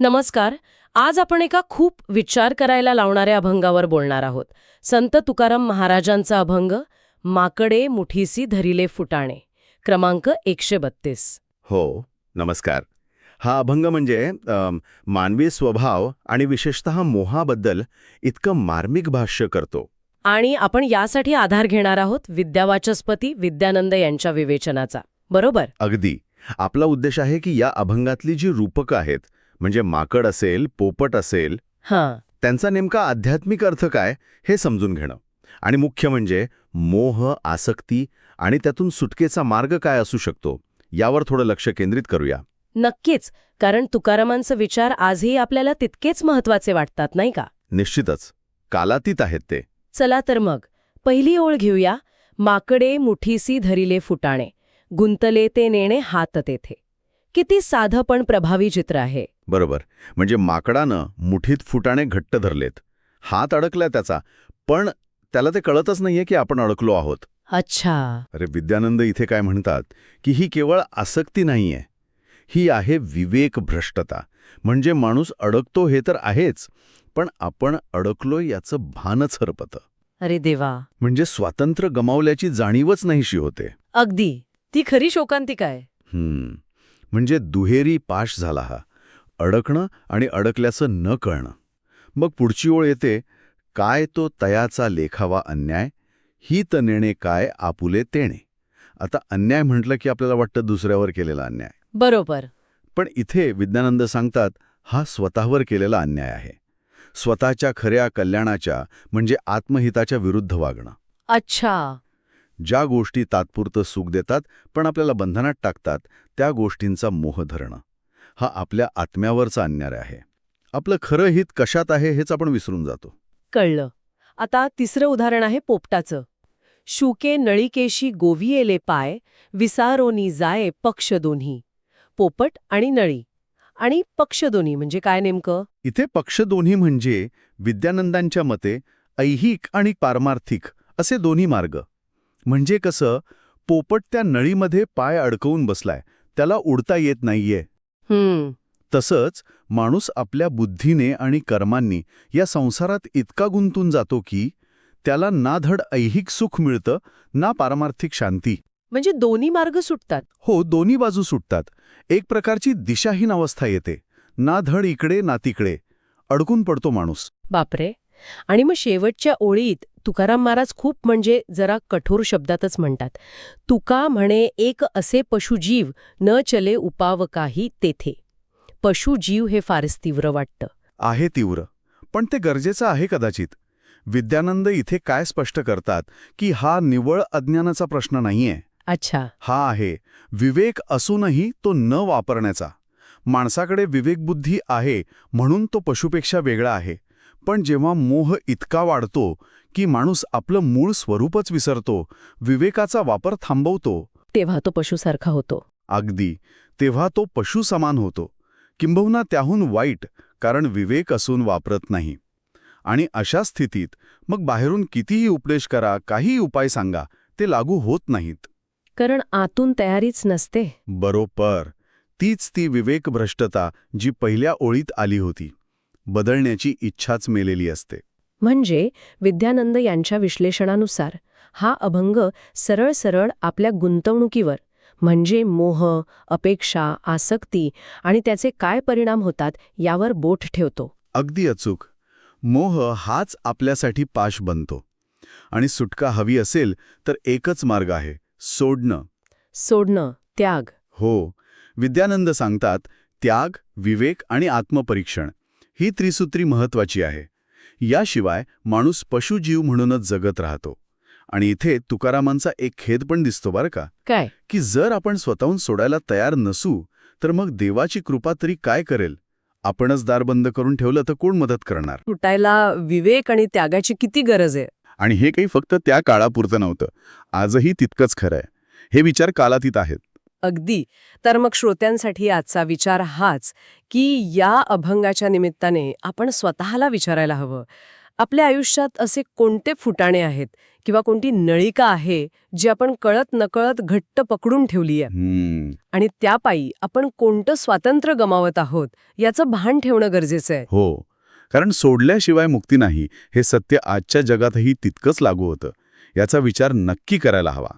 नमस्कार. आज आपण एका खूप विचार करायला लावणाऱ्या अभंगावर बोलणार आहोत. संत तुकाराम महाराजांचा अभंग माकडे मुठीसी धरिले फुटाणे क्रमांक एकशे बत्तीस. हो नमस्कार. हा अभंग म्हणजे मानवी स्वभाव आणि विशेषत मोहाबद्दल इतकं मार्मिक भाष्य करतो. आणि आपण यासाठी आधार घेणार आहोत विद्यावाचस्पती विद्यानंद यांच्या विवेचनाचा. बरोबर? अगदी. आपला उद्देश आहे की या अभंगातली जी रूपकं आहेत म्हणजे माकड असेल पोपट असेल हां. त्यांचा नेमका आध्यात्मिक अर्थ काय हे समजून घेणं. आणि मुख्य म्हणजे मोह आसक्ती आणि त्यातून सुटकेचा मार्ग काय असू शकतो यावर थोडं लक्ष केंद्रित करूया. नक्कीच कारण तुकारामांचे विचार आजही आपल्याला तितकेच महत्त्वाचे वाटतात नाही का? निश्चितच. कालातीत आहेत ते. चला तर मग पहिली ओळ घेऊया माकडे मुठीसी धरिले फुटाणे गुंतले ते नेणे हात तेथे. किती साधं पण प्रभावी चित्र आहे. बरोबर. म्हणजे माकडानं मुठीत फुटाणे घट्ट धरलेत. हात अडकलाय त्याचा पण त्याला ते कळतच नाहीये की आपण अडकलो आहोत. अच्छा. अरे विद्यानंद इथे काय म्हणतात की ही केवळ आसक्ती नाहीये. ही आहे विवेक भ्रष्टता म्हणजे माणूस अडकतो हे तर आहेच पण आपण अडकलो याचं भानच हरपतं. अरे देवा. म्हणजे स्वातंत्र्य गमावल्याची जाणीवच नाहीशी होते. अगदी. ती खरी शोकांतिका आहे. हम्म. म्हणजे दुहेरी पाश झाला हा. अडकणं आणि अडकल्याचं न कळणं. मग पुढची ओळ येते काय तो तयाचा लेखावा अन्याय? ही तनेणे काय आपुले तेणे? आता अन्याय म्हटलं की आपल्याला वाटतं दुसऱ्यावर केलेला अन्याय. बरोबर. पण इथे विद्यानंद सांगतात हा स्वतःवर केलेला अन्याय आहे. स्वतःच्या खऱ्या कल्याणाच्या म्हणजे आत्महिताच्या विरुद्ध वागणं. अच्छा. ज्या गोष्टी तात्पुरतं सुख देतात पण आपल्याला बंधनात टाकतात त्या गोष्टींचा मोह धरणं. हा आपल्या आत्म्यावरचा अन्याय आहे. आपलं खरं हित कशात आहे हेच आपण विसरून जातो. कळलं. आता तिसरं उदाहरण आहे पोपटाचं. शुके नळिकेशी गोवियेले पाय विसारोनी जाये पक्ष दोन्ही. पोपट आणि नळी. आणि पक्ष दोन्ही म्हणजे काय नेमकं? इथे पक्ष दोन्ही म्हणजे विद्यानंदांच्या मते ऐहिक आणि पारमार्थिक असे दोन्ही मार्ग. म्हणजे कसं पोपट त्या नळीमध्ये पाय अडकवून बसलाय त्याला उडता येत नाहीये. तसंच माणूस आपल्या बुद्धीने आणि कर्मांनी या संसारात इतका गुंतून जातो की त्याला ना धड ऐहिक सुख मिळतं ना पारमार्थिक शांती. म्हणजे दोन्ही मार्ग सुटतात. हो दोन्ही बाजू सुटतात. एक प्रकारची दिशाहीन अवस्था येते. ना धड इकडे ना तिकडे. अडकून पडतो माणूस. बापरे! आणि मग शेवटच्या ओळीत तुकाराम महाराज खूप म्हणजे जरा कठोर शब्दातच म्हणतात. तुका म्हणे एक असे पशुजीव न चले उपाव काही तेथे. पशुजीव हे फारच तीव्र वाटतं. आहे तीव्र पण ते गरजेचं आहे कदाचित. विद्यानंद इथे काय स्पष्ट करतात की हा निवळ अज्ञानाचा प्रश्न नाहीये. अच्छा. हा आहे विवेक असूनही तो न वापरण्याचा. माणसाकडे विवेकबुद्धी आहे म्हणून तो पशुपेक्षा वेगळा आहे. पण जेव्हा मोह इतका वाढतो की माणूस आपलं मूळ स्वरूपच विसरतो विवेकाचा वापर थांबवतो. तेव्हा तो पशुसारखा होतो. अगदी. तेव्हा तो पशु समान होतो. किंबहुना त्याहून वाईट कारण विवेक असून वापरत नाही. आणि अशा स्थितीत मग बाहेरून कितीही उपदेश करा काहीही उपाय सांगा ते लागू होत नाहीत. कारण आतून तयारीच नसते. बरोबर. तीच ती विवेकभ्रष्टता जी पहिल्या ओळीत आली होती. बदलण्याची इच्छाच मेलेली असते. म्हणजे विद्यानंद यांच्या विश्लेषणानुसार हा अभंग सरळ सरळ आपल्या गुंतवणुकीवर म्हणजे मोह अपेक्षा आसक्ती आणि त्याचे काय परिणाम होतात यावर बोट ठेवतो. अगदी अचूक. मोह हाच आपल्यासाठी पाश बनतो. आणि सुटका हवी असेल तर एकच मार्ग आहे सोडणं. सोडणं त्याग. हो. विद्यानंद सांगतात त्याग विवेक आणि आत्मपरीक्षण. ही त्रिसूत्री महत्वाची आहे. याशिवाय माणूस पशुजीव म्हणूनच जगत राहतो. आणि इथे तुकारामांचा एक खेद पण दिसतो बरं का? काय? की जर आपण स्वतःहून सोडायला तयार नसू तर मग देवाची कृपा तरी काय करेल? आपणच दार बंद करून ठेवलं तर कोण मदत करणार? सुटायला विवेक आणि त्यागाची किती गरज आहे? आणि हे काही फक्त त्या काळापुरतं नव्हतं. आजही तितकंच खरं आहे. हे विचार कालातीत आहेत. अगदी. तर मग श्रोत्यांसाठी आजचा विचार हाच की या अभंगाच्या निमित्ताने आपण स्वतःला विचारायला हवं. आपल्या आयुष्यात असे कोणते फुटाणे आहेत किंवा कोणती नळिका आहे जी आपण कळत नकळत घट्ट पकडून ठेवली आहे आणि त्यापायी आपण कोणतं स्वातंत्र्य गमावत आहोत याचं भान ठेवणं गरजेचं आहे. हो. कारण सोडल्याशिवाय मुक्ती नाही हे सत्य आजच्या जगातही तितकंच लागू होतं. याचा विचार नक्की करायला हवा.